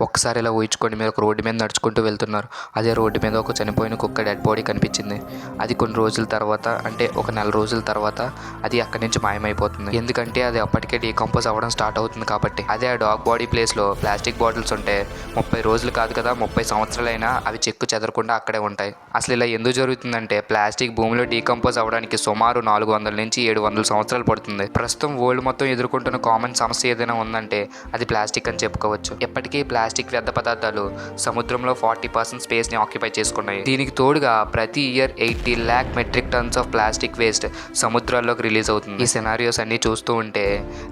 ఒక్కసారి ఇలా ఊహించుకోండి మీరు ఒక రోడ్డు మీద నడుచుకుంటూ వెళ్తున్నారు. అదే రోడ్డు మీద ఒక చనిపోయిన కుక్క డెడ్ బాడీ కనిపించింది. అది కొన్ని రోజుల తర్వాత అంటే ఒక నెల రోజుల తర్వాత అది అక్కడి నుంచి మాయమైపోతుంది. ఎందుకంటే అది అప్పటికే డీకంపోజ్ అవ్వడం స్టార్ట్ అవుతుంది కాబట్టి. అదే ఆ డాగ్ బాడీ ప్లేస్లో ప్లాస్టిక్ బాటిల్స్ ఉంటే ముప్పై రోజులు కాదు కదా ముప్పై సంవత్సరాలైనా అవి చెక్కు చెదరకుండా అక్కడే ఉంటాయి. అసలు ఇలా ఎందుకు జరుగుతుందంటే ప్లాస్టిక్ భూమిలో డీకంపోజ్ అవ్వడానికి సుమారు నాలుగు వందల నుంచి ఏడు వందల సంవత్సరాలు పడుతుంది. ప్రస్తుతం వరల్డ్ మొత్తం ఎదుర్కొంటున్న కామన్ సమస్య ఏదైనా ఉందంటే అది ప్లాస్టిక్ అని చెప్పుకోవచ్చు. ఎప్పటికీ ప్లాస్టిక్ ప్లాస్టిక్ వ్యర్థ పదార్థాలు సముద్రంలో ఫార్టీ పర్సెంట్ స్పేస్ని ఆక్యుపై చేసుకున్నాయి. దీనికి తోడుగా ప్రతి year eighty lakh metric tons of plastic waste సముద్రాల్లోకి release అవుతుంది. ఈ సినారియోస్ అన్ని చూస్తూ ఉంటే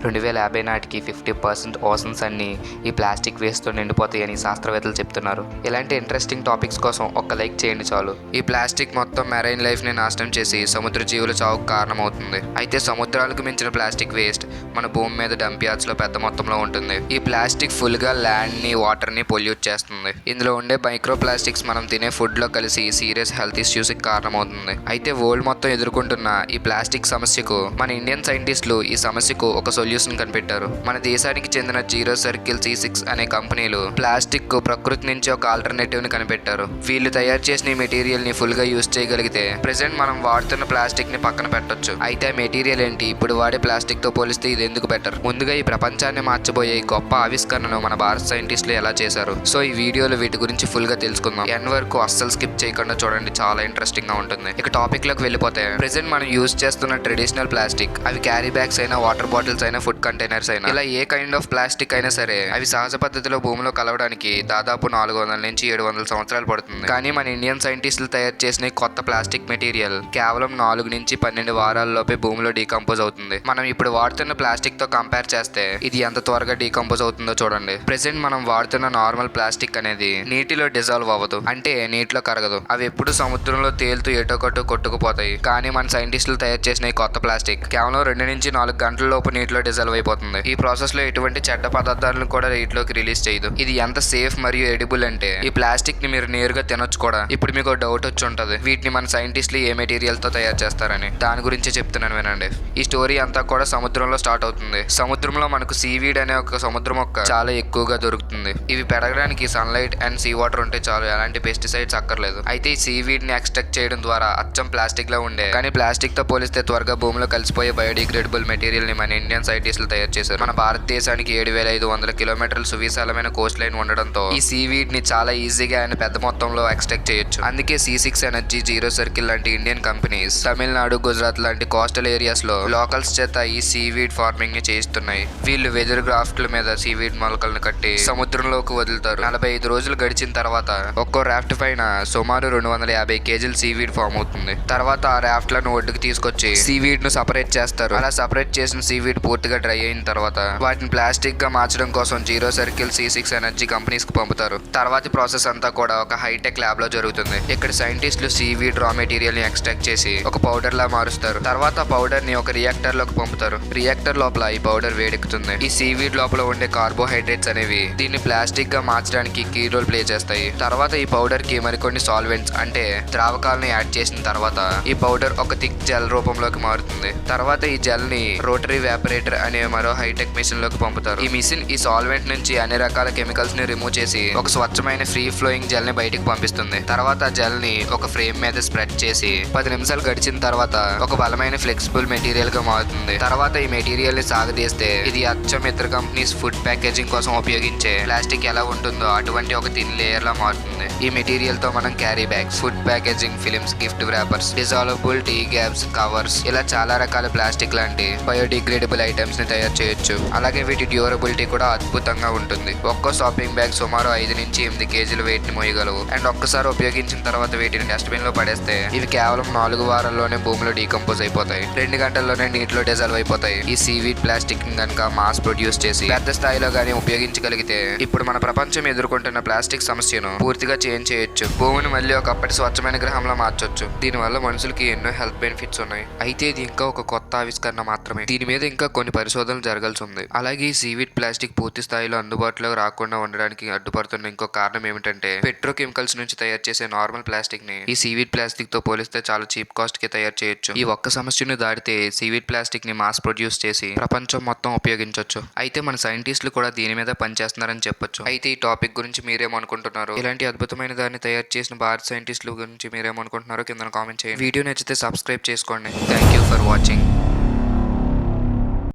రెండు వేల యాభై నాటికి ఫిఫ్టీ పర్సెంట్ ఓసన్స్ అన్ని ఈ ప్లాస్టిక్ వేస్ట్తో నిండిపోతాయని శాస్త్రవేత్తలు చెప్తున్నారు. ఇలాంటి ఇంట్రెస్టింగ్ టాపిక్స్ కోసం ఒక్క లైక్ చేయండి చాలు. ఈ ప్లాస్టిక్ మొత్తం మెరైన్ లైఫ్ని నాశనం చేసి సముద్ర జీవుల చావుకు కారణమవుతుంది. అయితే సముద్రాలకు మించిన ప్లాస్టిక్ వేస్ట్ మన భూమి మీద డంప్ యార్డ్స్లో పెద్ద మొత్తంలో ఉంటుంది. ఈ ప్లాస్టిక్ ఫుల్గా ల్యాండ్ని వాటర్ని పొల్యూట్ చేస్తుంది. ఇందులో ఉండే మైక్రో ప్లాస్టిక్స్ మనం తినే ఫుడ్లో కలిసి సీరియస్ హెల్త్ ఇష్యూస్కి కారణమవుతుంది. అయితే వరల్డ్ మొత్తం ఎదుర్కొంటున్న ఈ ప్లాస్టిక్ సమస్యకు మన ఇండియన్ సైంటిస్టులు ఈ సమస్యకు ఒక సొల్యూషన్ కనిపెట్టారు. మన దేశానికి చెందిన జీరో సర్కిల్ సి సిక్స్ అనే కంపెనీలు ప్లాస్టిక్కు ప్రకృతి నుంచి ఒక ఆల్టర్నేటివ్ని కనిపెట్టారు. వీళ్ళు తయారు చేసిన ఈ మెటీరియల్ని ఫుల్గా యూజ్ చేయగలిగితే ప్రెసెంట్ మనం వాడుతున్న ప్లాస్టిక్ని పక్కన పెట్టొచ్చు. అయితే ఆ మెటీరియల్ ఏంటి? ఇప్పుడు వాడే ప్లాస్టిక్తో పోలిస్తే ఇది ఎందుకు బెటర్? ముందుగా ఈ ప్రపంచాన్ని మార్చబోయే ఈ గొప్ప ఆవిష్కరణను మన భారత సైంటిస్టులు ఎలా చేశారు? సో ఈ వీడియోలో వీటి గురించి ఫుల్గా తెలుసుకుందాం. ఎన్ వరకు అస్సలు స్కిప్ చేయకుండా చూడండి. చాలా ఇంట్రెస్టింగ్గా ఉంటుంది. ఇక టాపిక్లో లోకి వెళ్ళిపోతాయి ప్రెసెంట్ మనం యూజ్ చేస్తున్న ట్రెడిషనల్ ప్లాస్టిక్ అవి క్యారీ బ్యాగ్స్ అయినా వాటర్ బాటిల్స్ అయినా ఫుడ్ కంటైనర్స్ అయినా. ఇలా ఏ కైండ్ ఆఫ్ ప్లాస్టిక్ అయినా సరే అవి సహజ పద్ధతిలో భూమిలో కలవడానికి దాదాపు నాలుగు వందల నుంచి ఏడు వందల సంవత్సరాలు పడుతుంది. కానీ మన ఇండియన్ సైంటిస్టులు తయారు చేసిన కొత్త ప్లాస్టిక్ మెటీరియల్ కేవలం నాలుగు నుంచి పన్నెండు వారాల్లోపే భూమిలో డీకంపోజ్ అవుతుంది. మనం ఇప్పుడు వాడుతున్న ప్లాస్టిక్తో కంపేర్ చేస్తే ఇది ఎంత త్వరగా డీకంపోజ్ అవుతుందో చూడండి. ప్రెసెంట్ మనం వాడుతున్న నార్మల్ ప్లాస్టిక్ అనేది నీటిలో డిజాల్వ్ అవ్వదు. అంటే నీటిలో కరగదు. అవి ఎప్పుడు సముద్రంలో తేలుతూ ఎటో కట్టు అయిపోతాయి. కానీ మన సైంటిస్టులు తయారు చేసిన ఈ కొత్త ప్లాస్టిక్ కేవలం రెండు నుంచి నాలుగు గంటల లోపు నీటిలో డిజల్వ్ అయిపోతుంది. ఈ ప్రాసెస్లో ఎటువంటి చెడ్డ పదార్థాలను కూడా నీటిలోకి రిలీజ్ చేయదు. ఇది ఎంత సేఫ్ మరియు ఎడిబుల్ అంటే ఈ ప్లాస్టిక్ని మీరు నేరుగా తినొచ్చు కూడా. ఇప్పుడు మీకు డౌట్ వచ్చి ఉంటది. వీటిని మన సైంటిస్టులు ఏ మెటీరియల్తో తయారు చేస్తారని. దాని గురించి చెప్తున్నాను వినండి. ఈ స్టోరీ అంతా కూడా సముద్రంలో స్టార్ట్ అవుతుంది. సముద్రంలో మనకు సీవీడ్ అనే ఒక సముద్రం మొక్క చాలా ఎక్కువగా దొరుకుతుంది. ఇవి పెరగడానికి సన్లైట్ అండ్ సీ వాటర్ ఉంటే చాలు. ఎలాంటి పెస్టిసైడ్స్ అక్కర్లేదు. అయితే ఈ సీవీడ్ని ఎక్స్ట్రాక్ట్ చేయడం ద్వారా అచ్చం ప్లాస్టిక్ లో ఉండే. కానీ ప్లాస్టిక్తో పోలిస్తే త్వరగా భూమిలో కలిసిపోయే బయోడిగ్రేడబుల్ మెటీరియల్ని మన ఇండియన్ సైంటిస్టులు తయారు చేశారు. మన భారతదేశానికి ఏడు వేల ఐదు వందల కిలోమీటర్ల సువిశాలమైన కోస్ట్ లైన్ ఉండడంతో ఈ సీవీడ్ని చాలా ఈజీగా అండ్ పెద్ద మొత్తంలో ఎక్స్ట్రాక్ట్ చేయొచ్చు. అందుకే C six energy zero circle లాంటి ఇండియన్ కంపెనీస్ తమిళనాడు గుజరాత్ లాంటి కోస్టల్ ఏరియాస్లో లోకల్స్ చేత ఈ సీవీడ్ ఫార్మింగ్ని చేయిస్తున్నాయి. వీళ్ళు వెదురు గ్రాఫ్ట్ల మీద సీవీడ్ మొలకలను కట్టి సముద్రంలోకి వదులుతారు. నలభై ఐదు రోజులు గడిచిన తర్వాత ఒక్కో రాఫ్ట్ పైన సుమారు రెండు వందల యాభై కేజీలు సీవీడ్ ఫామ్ అవుతుంది. తర్వాత ఆ రాఫ్ట్లను ఒడ్డుకు తీసుకొచ్చి సీవీడ్ను సపరేట్ చేస్తారు. అలా సపరేట్ చేసిన సీవీడ్ పూర్తిగా డ్రై అయిన తర్వాత వాటిని ప్లాస్టిక్గా మార్చడం కోసం zero circle C six energy కంపెనీస్కు పంపుతారు. తర్వాతి ప్రాసెస్ అంతా కూడా ఒక హైటెక్ ల్యాబ్లో జరుగుతుంది. ఇక్కడ సైంటిస్టులు సీవీడ్ రా మెటీరియల్ని ఎక్స్ట్రాక్ట్ చేసి ఒక పౌడర్ లా మారుస్తారు. తర్వాత పౌడర్ని ఒక రియాక్టర్లోకి పంపుతారు. రియాక్టర్ లోపల ఈ పౌడర్ వేడెక్కుతుంది. ఈ సీవీడ్ లోపల ఉండే కార్బోహైడ్రేట్స్ అనేవి దీన్ని ప్లాస్టిక్గా మార్చడానికి కీ రోల్ ప్లే చేస్తాయి. తర్వాత ఈ పౌడర్కి మరికొన్ని సాల్వెంట్స్ అంటే ద్రావకాలను యాడ్ చేసిన తర్వాత ఈ పౌడర్ ఒక థిక్ జెల్ రూపంలోకి మారుతుంది. తర్వాత ఈ జెల్ని రోటరీ వ్యాపరేటర్ అనే మరో హైటెక్ మిషన్లోకి పంపుతారు. ఈ మిషన్ ఈ సాల్వెంట్ నుంచి అన్ని రకాల కెమికల్స్ని రిమూవ్ చేసి ఒక స్వచ్ఛమైన ఫ్రీ ఫ్లోయింగ్ జెల్ని బయటికి పంపిస్తుంది. తర్వాత ఆ జెల్ని ఒక ఫ్రేమ్ మీద స్ప్రెడ్ చేసి పది నిమిషాలు గడిచిన తర్వాత ఒక బలమైన ఫ్లెక్సిబుల్ మెటీరియల్గా మారుతుంది. తర్వాత ఈ మెటీరియల్ని సాగదీస్తే ఇది అచ్చం ఇతర కంపెనీస్ ఫుడ్ ప్యాకేజింగ్ కోసం ఉపయోగించే ప్లాస్టిక్ ఎలా ఉంటుందో అటువంటి ఒక థిన్ లేయర్ లా మారుతుంది. ఈ మెటీరియల్తో మనం carry bags food packaging films gift wrappers dissolvable tea గ్యాప్స్ కవర్స్ ఇలా చాలా రకాల ప్లాస్టిక్ లాంటి బయోడిగ్రేడబుల్ ఐటమ్స్ని తయారు చేయొచ్చు. అలాగే వీటి డ్యూరబిలిటీ కూడా అద్భుతంగా ఉంటుంది. ఒక్కో షాపింగ్ బ్యాగ్ సుమారు ఐదు నుంచి ఎనిమిది కేజీల వెయిట్ని మోయగలవు. అండ్ ఒక్కసారి ఉపయోగించిన తర్వాత వీటిని డస్ట్బిన్లో పడేస్తే ఇవి కేవలం నాలుగు వారాల్లోనే భూమిలో డీకంపోజ్ అయిపోతాయి. రెండు గంటల్లోనే నీటిలో డిజాల్వ్ అయిపోతాయి. ఈ సీవీడ్ ప్లాస్టిక్ని కనుక మాస్ ప్రొడ్యూస్ చేసి పెద్ద స్థాయిలో గానీ ఉపయోగించగలిగితే ఇప్పుడు మన ప్రపంచం ఎదుర్కొంటున్న ప్లాస్టిక్ సమస్యను పూర్తిగా చేంజ్ చేయొచ్చు. భూమిని మళ్ళీ ఒకప్పటి స్వచ్ఛమైన గ్రహంలో మార్చొచ్చు. దీనివల్ల మనుషులకి ఎన్నో హెల్త్ బెనిఫిట్స్ ఉన్నాయి. అయితే ఇది ఇంకా ఒక కొత్త ఆవిష్కరణ మాత్రమే. దీని మీద ఇంకా కొన్ని పరిశోధనలు జరగాల్సి ఉంది. అలాగే ఈ సీవిడ్ ప్లాస్టిక్ పూర్తి స్థాయిలో అందుబాటులో రాకుండా ఉండడానికి అడ్డుపడుతున్న ఇంకో కారణం ఏమిటంటే పెట్రోకెమికల్స్ నుంచి తయారు చేసే నార్మల్ ప్లాస్టిక్ని ఈ సీవిడ్ ప్లాస్టిక్తో పోలిస్తే చాలా చీప్ కాస్ట్కి తయారు చేయొచ్చు. ఈ ఒక్క సమస్యను దాటితే సీవిడ్ ప్లాస్టిక్ని మాస్ ప్రొడ్యూస్ చేసి ప్రపంచం మొత్తం ఉపయోగించవచ్చు అయితే మన సైంటిస్టులు కూడా దీని మీద పనిచేస్తున్నారని చెప్పొచ్చు. అయితే ఈ టాపిక్ గురించి మీరేమనుకుంటున్నారు? ఇలాంటి అద్భుతమైన దాన్ని తయారు చేసిన భారత సైంటిస్టుల గురించి మీరేమనుకుంటున్నారో కింద కామెంట్ చేయండి. వీడియో నచ్చితే సబ్స్క్రైబ్ చేసుకోండి. Thank you for watching